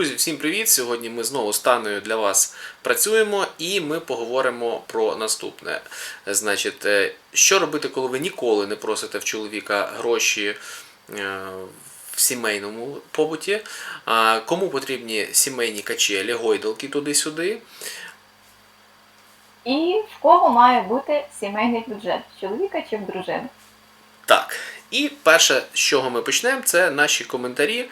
Друзі, всім привіт! Сьогодні ми знову з Таною для вас працюємо і ми поговоримо про наступне. Значить, е, що робити, коли ви ніколи не просите в чоловіка гроші е, в сімейному побуті? Кому потрібні сімейні качелі, гойдалки туди-сюди? І в кого має бути сімейний бюджет? В чоловіка чи в дружини? Так, і перше, з чого ми почнемо, це наші коментарі.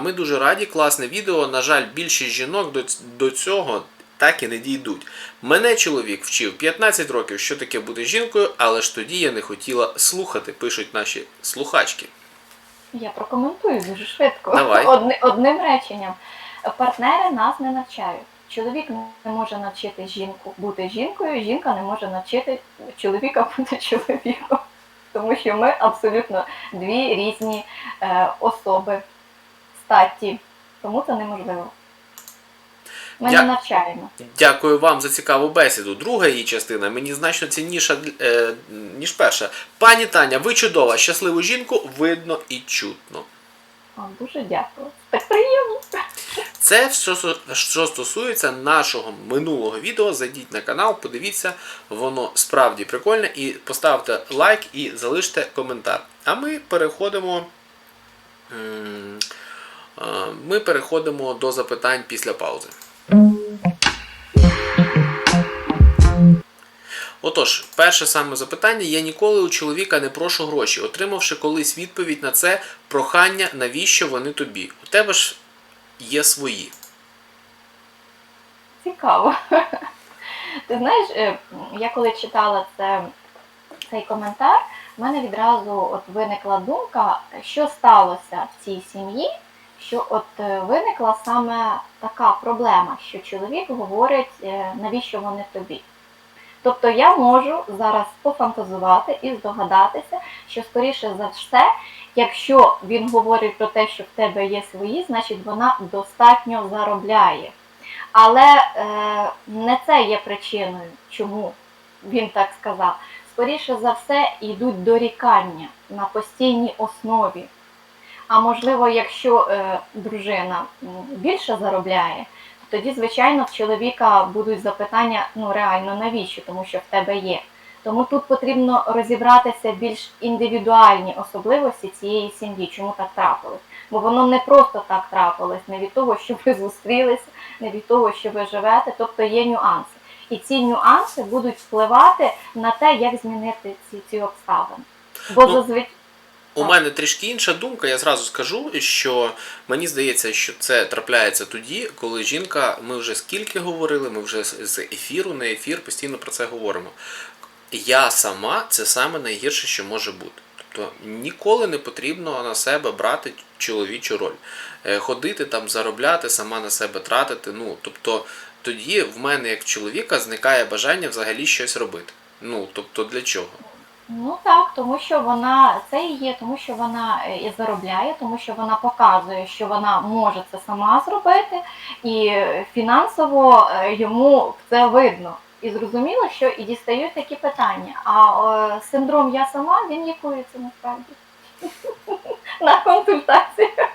Ми дуже раді, класне відео. На жаль, більшість жінок до, до цього так і не дійдуть. Мене чоловік вчив 15 років, що таке бути жінкою, але ж тоді я не хотіла слухати, пишуть наші слухачки. Я прокоментую дуже швидко. Давай. Одни, одним реченням. Партнери нас не навчають. Чоловік не може навчити жінку бути жінкою, жінка не може навчити чоловіка бути чоловіком. Тому що ми абсолютно дві різні е, особи статі. Тому це неможливо. Ми Дя- не навчаємо. Дякую вам за цікаву бесіду. Друга її частина мені значно цінніша, е, ніж перша. Пані Таня, ви чудова, щасливу жінку видно і чутно. Дуже дякую. Так приємно. Це все, що стосується нашого минулого відео. Зайдіть на канал, подивіться, воно справді прикольне. І поставте лайк і залиште коментар. А ми переходимо. м, Ми переходимо до запитань після паузи. Отож, перше саме запитання: я ніколи у чоловіка не прошу гроші, отримавши колись відповідь на це прохання, навіщо вони тобі? У тебе ж є свої. Цікаво. Ти знаєш, е, я коли читала це, цей коментар, в мене відразу от виникла думка, що сталося в цій сім'ї, що от е, виникла саме така проблема, що чоловік говорить, е, навіщо вони тобі. Тобто я можу зараз пофантазувати і здогадатися, що скоріше за все, якщо він говорить про те, що в тебе є свої, значить вона достатньо заробляє. Але е, не це є причиною, чому він так сказав. Скоріше за все, йдуть дорікання на постійній основі. А можливо, якщо е, дружина більше заробляє, то тоді, звичайно, в чоловіка будуть запитання: ну реально навіщо, тому що в тебе є. Тому тут потрібно розібратися більш індивідуальні особливості цієї сім'ї, чому так трапилось. Бо воно не просто так трапилось, не від того, що ви зустрілися, не від того, що ви живете, тобто є нюанси. І ці нюанси будуть впливати на те, як змінити ці, ці обставини. Бо Ну, зазвичай У мене трішки інша думка. Я зразу скажу, що мені здається, що це трапляється тоді, коли жінка, ми вже скільки говорили, ми вже з ефіру на ефір постійно про це говоримо. Я сама це саме найгірше, що може бути. Тобто ніколи не потрібно на себе брати чоловічу роль. Е, Ходити там, заробляти, сама на себе тратити. Ну, тобто, тоді в мене, як чоловіка, зникає бажання взагалі щось робити. Ну, тобто, для чого? Ну так, тому що вона це і є, тому що вона е, і заробляє, тому що вона показує, що вона може це сама зробити, і фінансово е, йому це видно. І зрозуміло, що і дістають такі питання. А е, синдром я сама він лікується насправді на консультаціях,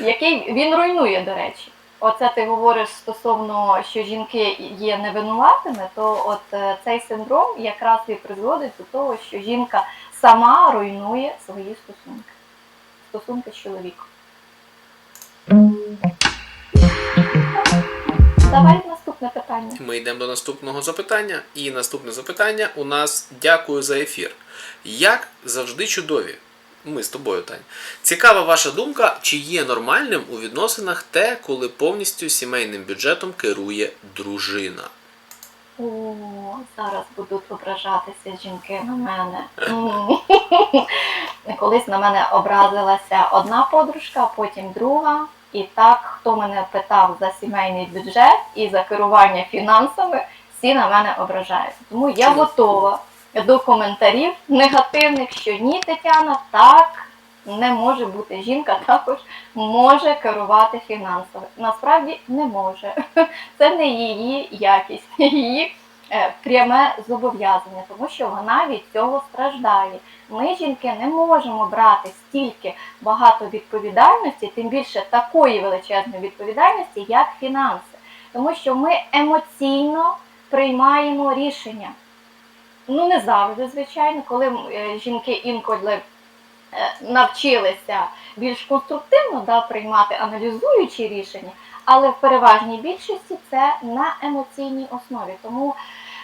який він руйнує, до речі. Оце ти говориш стосовно, що жінки є невинуватими, то от е, цей синдром якраз і призводить до того, що жінка сама руйнує свої стосунки, стосунки з чоловіком. Давай наступне питання. Ми йдемо до наступного запитання. І наступне запитання у нас дякую за ефір. Як завжди чудові. Ми з тобою, Тань. Цікава ваша думка, чи є нормальним у відносинах те, коли повністю сімейним бюджетом керує дружина? О, зараз будуть ображатися жінки на мене. Колись на мене образилася одна подружка, потім друга. І так, хто мене питав за сімейний бюджет і за керування фінансами, всі на мене ображають. Тому я готова до коментарів негативних, що ні, Тетяна, так не може бути. Жінка також може керувати фінансами. Насправді не може. Це не її якість, її е, пряме зобов'язання, тому що вона від цього страждає. Ми, жінки, не можемо брати стільки багато відповідальності, тим більше такої величезної відповідальності, як фінанси, тому що ми емоційно приймаємо рішення. Ну, не завжди, звичайно, коли е, жінки інколи е, навчилися більш конструктивно да, приймати аналізуючі рішення, але в переважній більшості це на емоційній основі. Тому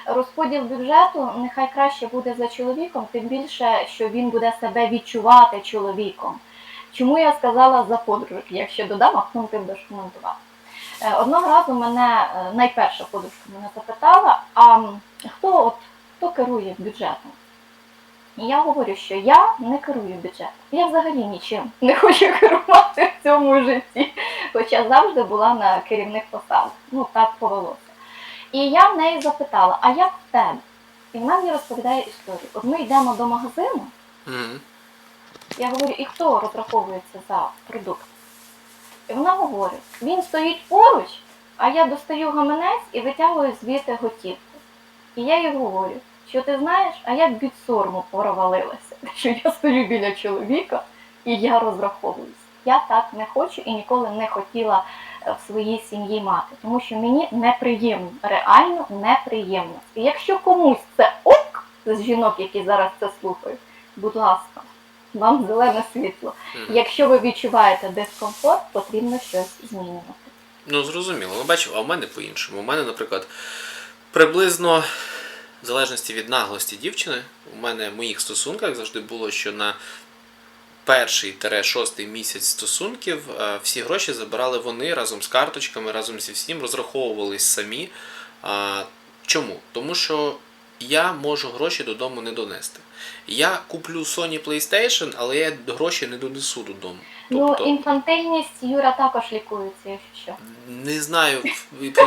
розподіл бюджету нехай краще буде за чоловіком, тим більше, що він буде себе відчувати чоловіком. Чому я сказала за подружок, якщо додам, а ти будеш коментувати. Е, Одного разу мене найперша подружка мене запитала, а хто от хто керує бюджетом? І я говорю, що я не керую бюджетом. Я взагалі нічим не хочу керувати в цьому житті, хоча завжди була на керівних посадах. Ну так повелося. І я в неї запитала, а як в тебе? І вона мені розповідає історію. От ми йдемо до магазину, я говорю, і хто розраховується за продукт? І вона говорить, він стоїть поруч, а я достаю гаманець і витягую звідти готівку. І я їй говорю, що ти знаєш, а я від сорому провалилася, що я стою біля чоловіка і я розраховуюсь. Я так не хочу і ніколи не хотіла е, в своїй сім'ї мати, тому що мені неприємно, реально неприємно. І якщо комусь це ок з жінок, які зараз це слухають, будь ласка, вам зелене світло. Мгм. Якщо ви відчуваєте дискомфорт, потрібно щось змінювати. Ну, зрозуміло. Ну, бачив, а в мене по-іншому. У мене, наприклад, приблизно, в залежності від наглості дівчини, у мене в моїх стосунках завжди було, що на перший тире шостий місяць стосунків е, всі гроші забирали вони разом з карточками, разом зі всім, розраховувались самі. Чому? Тому що я можу гроші додому не донести. Я куплю Sony PlayStation, але я гроші не донесу додому. Ну, Тобто- інфантильність Юра також лікується, якщо що. Не знаю,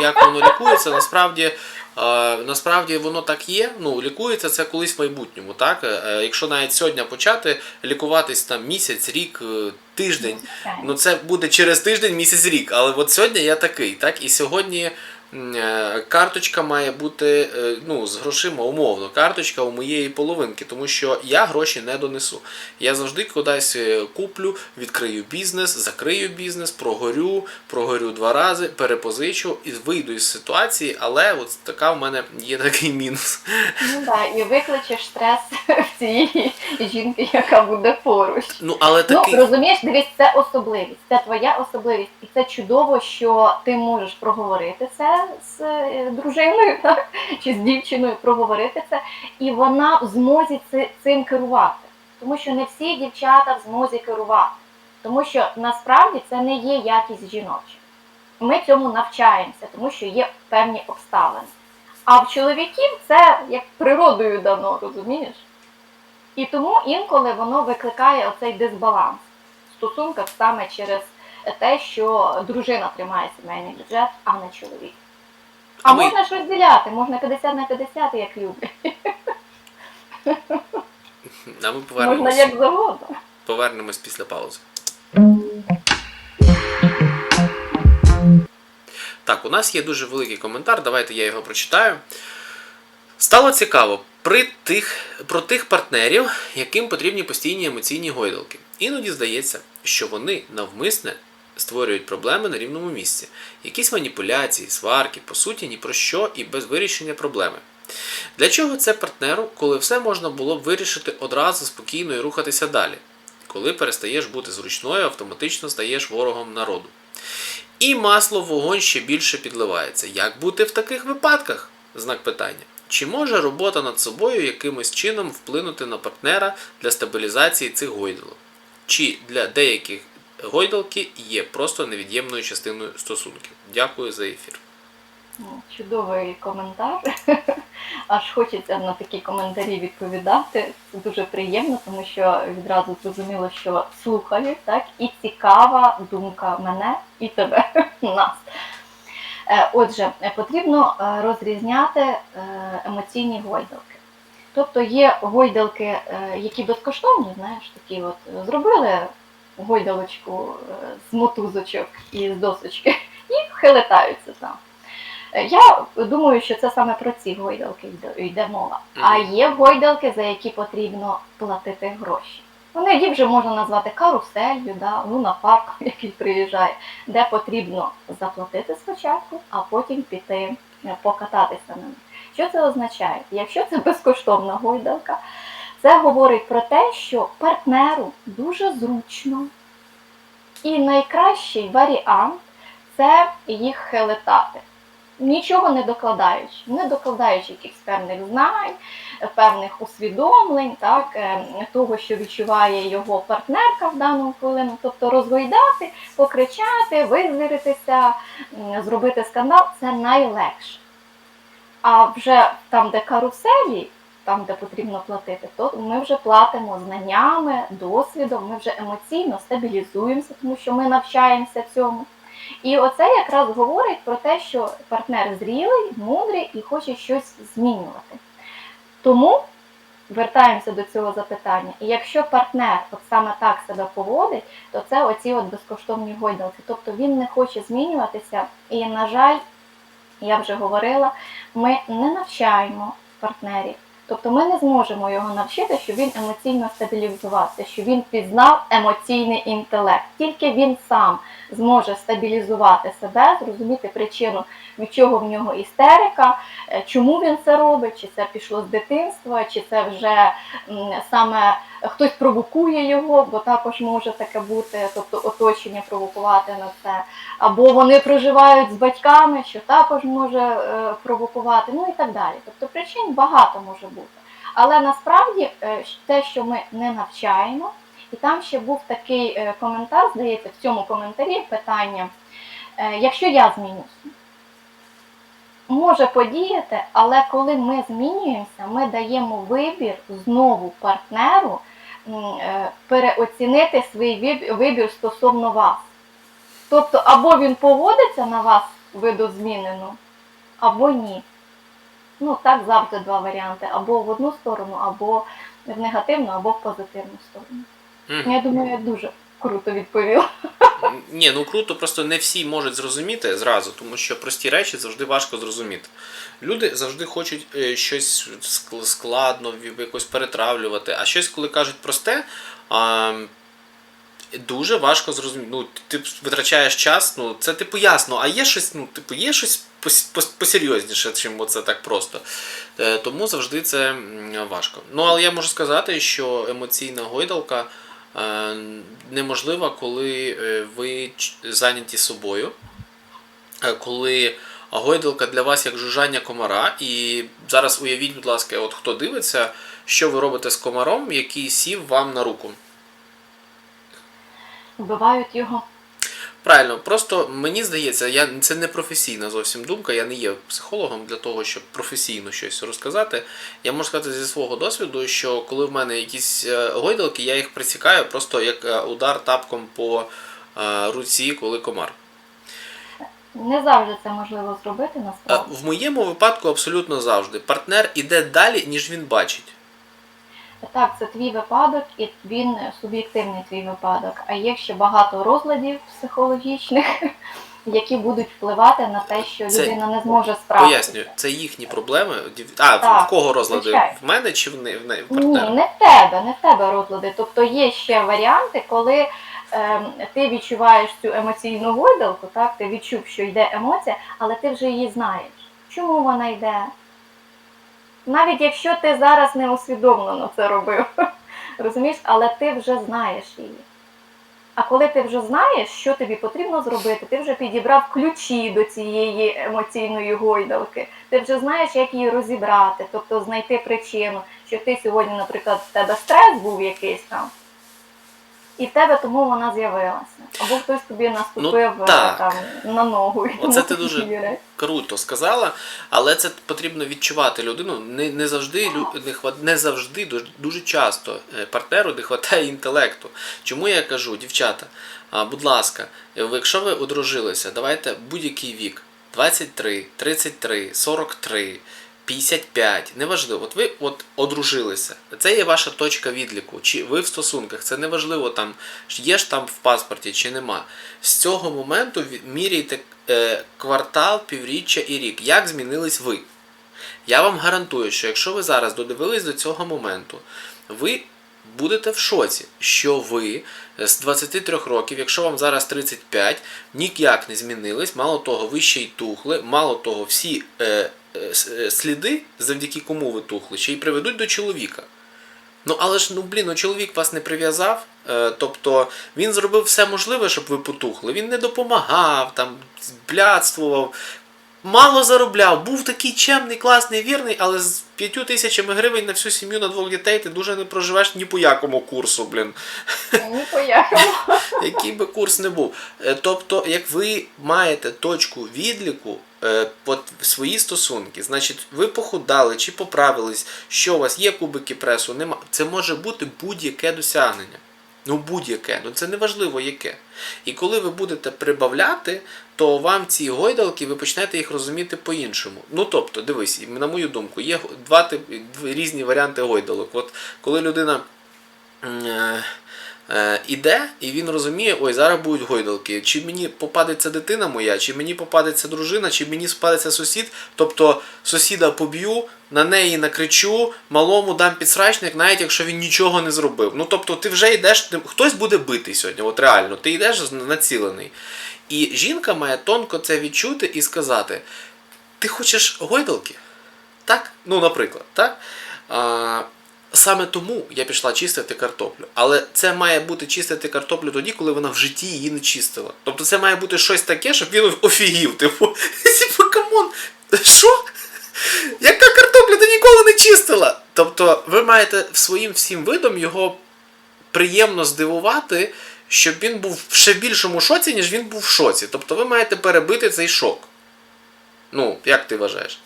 як воно лікується. Насправді, е, насправді воно так є. Ну, лікується це колись в майбутньому. Так? Е, Якщо навіть сьогодні почати лікуватись там місяць, рік, е, тиждень, ну це буде через тиждень, місяць, рік. Але от сьогодні я такий, так? І сьогодні. Е, Карточка має бути е, ну, з грошима умовно. Карточка у моєї половинки, тому що я гроші не донесу. Я завжди кудись е, куплю, відкрию бізнес, закрию бізнес, прогорю, прогорю два рази, перепозичу і вийду із ситуації, але от така в мене є такий мінус. Ну так, і викличеш стрес цієї жінки, яка буде поруч. Ну, але Ну, розумієш, дивись, це особливість, це твоя особливість. І це чудово, що ти можеш проговорити це з е, дружиною, так? чи з дівчиною проговорити це, і вона в змозі цим керувати. Тому що не всі дівчата в змозі керувати. Тому що насправді це не є якість жіноча. Ми цьому навчаємося, тому що є певні обставини. А в чоловіків це як природою дано, розумієш? І тому інколи воно викликає оцей дисбаланс в стосунках саме через те, що дружина тримає сімейний бюджет, а не чоловік. А ми- можна ж розділяти, можна 50 на 50, як люблять. А ми Можна повернемось, як завгодно. повернемось після паузи. Так, у нас є дуже великий коментар, давайте я його прочитаю. Стало цікаво при тих, про тих партнерів, яким потрібні постійні емоційні гойдалки. Іноді здається, що вони навмисне створюють проблеми на рівному місці. Якісь маніпуляції, сварки, по суті, ні про що і без вирішення проблеми. Для чого це партнеру, коли все можна було б вирішити одразу спокійно і рухатися далі? Коли перестаєш бути зручною, автоматично стаєш ворогом народу. І масло в вогонь ще більше підливається. Як бути в таких випадках? Знак питання. Чи може робота над собою якимось чином вплинути на партнера для стабілізації цих гойдалок? Чи для деяких гойдалки є просто невід'ємною частиною стосунків? Дякую за ефір. Ну, Чудовий коментар. Аж хочеться на такі коментарі відповідати. Це дуже приємно, тому що відразу зрозуміло, що слухають, так, і цікава думка мене і тебе, нас. Е, Отже, потрібно е, розрізняти е, емоційні гойдалки. Тобто є гойдалки, які безкоштовні, знаєш, такі от зробили гойдалочку з мотузочок і з досочки і хилитаються там. Я думаю, що це саме про ці гойдалки йде мова. А є гойдалки, за які потрібно платити гроші. Вони їх вже можна назвати каруселью, да, луна який приїжджає, де потрібно заплатити спочатку, а потім піти е, покататися на них. Що це означає? Якщо це безкоштовна гойдалка, це говорить про те, що партнеру дуже зручно. І найкращий варіант це їх хелетати. Нічого не докладаючи, не докладаючи якихось певних знань, певних усвідомлень, так, е, того, що відчуває його партнерка в дану хвилину, тобто розгойдати, покричати, визвіритися, м, зробити скандал це найлегше. А вже там, де каруселі, там, де потрібно платити, то ми вже платимо знаннями, досвідом, ми вже емоційно стабілізуємося, тому що ми навчаємося цьому. І оце якраз говорить про те, що партнер зрілий, мудрий і хоче щось змінювати. Тому вертаємося до цього запитання. І якщо партнер от саме так себе поводить, то це оці от безкоштовні гойдалки. Тобто він не хоче змінюватися, і, на жаль, я вже говорила, ми не навчаємо партнерів. Тобто ми не зможемо його навчити, щоб він емоційно стабілізувався, щоб він пізнав емоційний інтелект. Тільки він сам зможе стабілізувати себе, зрозуміти причину, від чого в нього істерика, е, чому він це робить, чи це пішло з дитинства, чи це вже саме хтось провокує його, бо також може таке бути, тобто оточення провокувати на це. Або вони проживають з батьками, що також може е, провокувати, ну і так далі. Тобто причин багато може бути. Але насправді е, те, що ми не навчаємо, і там ще був такий е, коментар, здається, в цьому коментарі питання, якщо я змінюся, може подіяти, але коли ми змінюємося, ми даємо вибір знову партнеру переоцінити свій вибір стосовно вас. Тобто, або він поводиться на вас видозмінено, або ні. Ну, так завжди два варіанти: або в одну сторону, або в негативну, або в позитивну сторону. Я думаю, дуже круто відповіла. Ні, ну круто, просто не всі можуть зрозуміти зразу, тому що прості речі завжди важко зрозуміти. Люди завжди хочуть е, щось ск- складно, якось перетравлювати, а щось, коли кажуть просте, дуже важко зрозуміти. Ну, ти витрачаєш час, ну це типу ясно, а є щось, ну, типу, є щось пос- пос- посерйозніше, чим оце так просто. Е, Тому завжди це важко. Ну, але я можу сказати, що емоційна гойдалка неможлива, коли е, ви зайняті собою, е, коли гойдалка для вас як жужжання комара. І зараз уявіть, будь ласка, от хто дивиться, що ви робите з комаром, який сів вам на руку. Вбивають його. Правильно, просто мені здається, я це не професійна зовсім думка. Я не є психологом для того, щоб професійно щось розказати. Я можу сказати зі свого досвіду, що коли в мене якісь е, гойдалки, я їх присікаю просто як е, удар тапком по е, руці, коли комар. Не завжди це можливо зробити насправді. В моєму випадку абсолютно завжди. Партнер іде далі, ніж він бачить. Так, це твій випадок, і він суб'єктивний твій випадок. А є ще багато розладів психологічних, які будуть впливати на те, що Це- людина не зможе справитися. Пояснюю, це їхні проблеми. А, Так, в кого розлади? звичайно. В мене чи в не в не- в Ні, не в тебе, не в тебе розлади. Тобто є ще варіанти, коли ем, ти відчуваєш цю емоційну гойдалку, так, ти відчув, що йде емоція, але ти вже її знаєш. Чому вона йде? Навіть якщо ти зараз не усвідомлено це робив, розумієш, але ти вже знаєш її. А коли ти вже знаєш, що тобі потрібно зробити, ти вже підібрав ключі до цієї емоційної гойдалки. Ти вже знаєш, як її розібрати, тобто знайти причину, що ти сьогодні, наприклад, в тебе стрес був якийсь там, і в тебе тому вона з'явилася. Або хтось тобі наступив Ну, е, там на ногу. Оце ти дуже- круто сказала, але це потрібно відчувати людину. Не, не завжди не, не завжди дуже, дуже часто е, партнеру не вистачає інтелекту. Чому я кажу, дівчата, будь ласка, якщо ви одружилися, давайте будь-який вік 23, 33, 43, 55, неважливо, от ви от одружилися. Це є ваша точка відліку. Чи ви в стосунках, це неважливо там, є ж там в паспорті чи нема. З цього моменту міряйте е, квартал, півріччя і рік. Як змінились ви? Я вам гарантую, що якщо ви зараз додивились до цього моменту, ви будете в шоці, що ви з 23 років, якщо вам зараз 35, ніяк не змінились. Мало того, ви ще й тухли, мало того, всі е, сліди, завдяки кому ви тухли, ще й приведуть до чоловіка. Ну, але ж, ну блін, ну чоловік вас не прив'язав. Е, тобто він зробив все можливе, щоб ви потухли. Він не допомагав, там, блядствував, мало заробляв, був такий чемний, класний, вірний, але з п'ятью тисячами гривень на всю сім'ю на двох дітей ти дуже не проживеш ні по якому курсу, блін Ні поїхали. який би курс не був. Е, Тобто, як ви маєте точку відліку е, по свої стосунки, значить, ви похудали чи поправились, що у вас є кубики пресу, нема. Це може бути будь-яке досягнення. Ну, будь-яке, ну це не важливо яке. І коли ви будете прибавляти, то вам ці гойдалки, ви почнете їх розуміти по-іншому. Ну тобто, дивись, на мою думку, є два тип- різні варіанти гойдалок. От коли людина. е, е, іде, і він розуміє, ой, зараз будуть гойдалки. Чи мені попадеться дитина моя, чи мені попадеться дружина, чи мені попадеться сусід. Тобто сусіда поб'ю, на неї накричу, малому дам підсрачник, навіть якщо він нічого не зробив. Ну тобто ти вже йдеш, хтось буде битий сьогодні, от реально, ти йдеш націлений. І жінка має тонко це відчути і сказати: ти хочеш гойдалки? Так? Ну, наприклад, так? А, саме тому я пішла чистити картоплю. Але це має бути чистити картоплю тоді, коли вона в житті її не чистила. Тобто це має бути щось таке, щоб він офігів. Типу, типу, камон, що? Яка картопля ти ніколи не чистила? Тобто, ви маєте своїм всім видом його приємно здивувати, щоб він був в ще більшому шоці, ніж він був в шоці. Тобто ви маєте перебити цей шок. Ну, як ти вважаєш?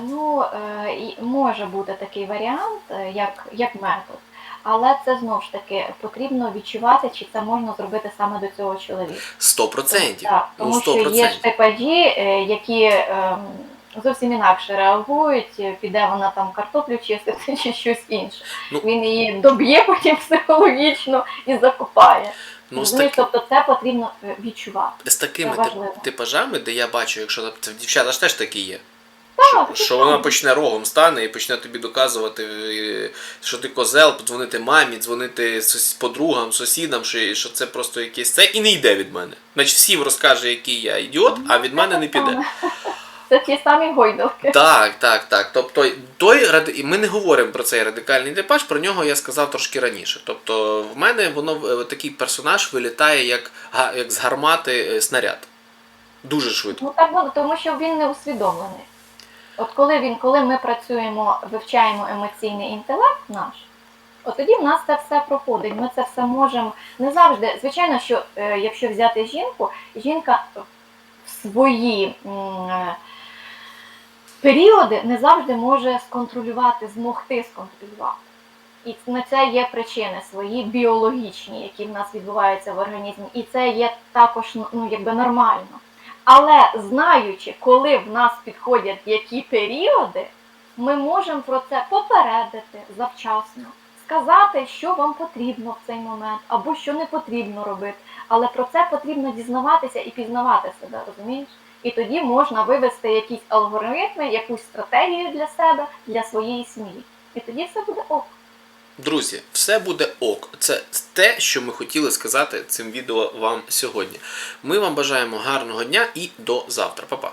Ну, е, може бути такий варіант, е, як, як метод. Але це знову ж таки потрібно відчувати, чи це можна зробити саме до цього чоловіка. Сто процентів. Так, Ну, тому сто що є типажі, е, які ем, зовсім інакше реагують, піде вона там картоплю чистити чи щось інше. Ну. Він її доб'є потім психологічно і закопає. Ну, з, таки, тобто це потрібно відчувати. з такими типажами, де я бачу, якщо це дівчата ж теж такі є. Що, що вона почне рогом стане і почне тобі доказувати, що ти козел, подзвонити мамі, дзвонити подругам, сусідам, що, що це просто якесь це і не йде від мене. Значить, всім розкаже, який я ідіот, а від мене не піде. Це ті самі гойдалки. Так, так, так. Тобто, той ради- і ми не говоримо про цей радикальний типаж, про нього я сказав трошки раніше. Тобто, в мене воно е, такий персонаж вилітає як, як з гармати е, снаряд. Дуже швидко. Ну так буде, тому що він не усвідомлений. От коли він, коли ми працюємо, вивчаємо емоційний інтелект наш, от тоді в нас це все проходить. Ми це все можемо не завжди. Звичайно, що е, якщо взяти жінку, жінка в свої е, періоди не завжди може сконтролювати, змогти сконтролювати. І на це є причини свої біологічні, які в нас відбуваються в організмі, і це є також ну, якби нормально. Але знаючи, коли в нас підходять які періоди, ми можемо про це попередити завчасно, сказати, що вам потрібно в цей момент, або що не потрібно робити. Але про це потрібно дізнаватися і пізнавати себе, розумієш? І тоді можна вивести якісь алгоритми, якусь стратегію для себе, для своєї сім'ї. І тоді все буде ок. Друзі, все буде ок. Це те, що ми хотіли сказати цим відео вам сьогодні. Ми вам бажаємо гарного дня і до завтра. Па-па.